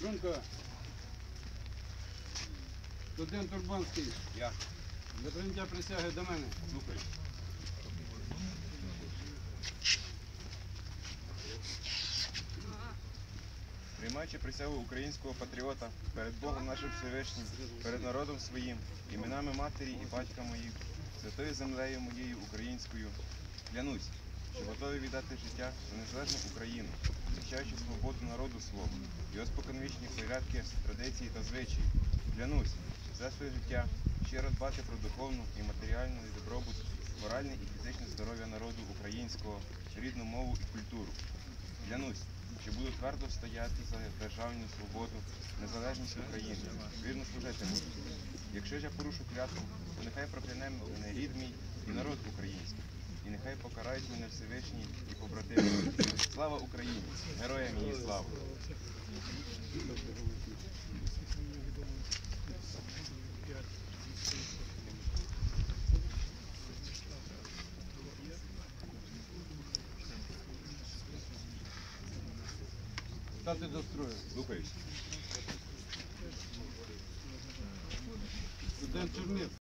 Брунько. Студент Урбанський. Я. Для прийняття присяги до мене. Слухаю. Приймаючи присягу українського патріота перед Богом нашим Всевишнім, перед народом своїм, іменами матері і батька моїх, святою землею моєю українською, клянусь, що готовий віддати життя за незалежну Україну, свободу народу свого, його споконвічні порядки, традиції та звичаї. Клянусь, за своє життя щиро дбати про духовну і матеріальну добробут, моральне і фізичне здоров'я народу українського, рідну мову і культуру. Клянусь, що буду твердо стояти за державну свободу, незалежність України, вірно служити буду. Якщо ж я порушу клятву, то нехай прокляне мене рід мій і народ український, і нехай покарають мене Всевишні і побратими. Слава Україні! Героям її слава! Стати до строю. Слухаюсь. Студент Чернив.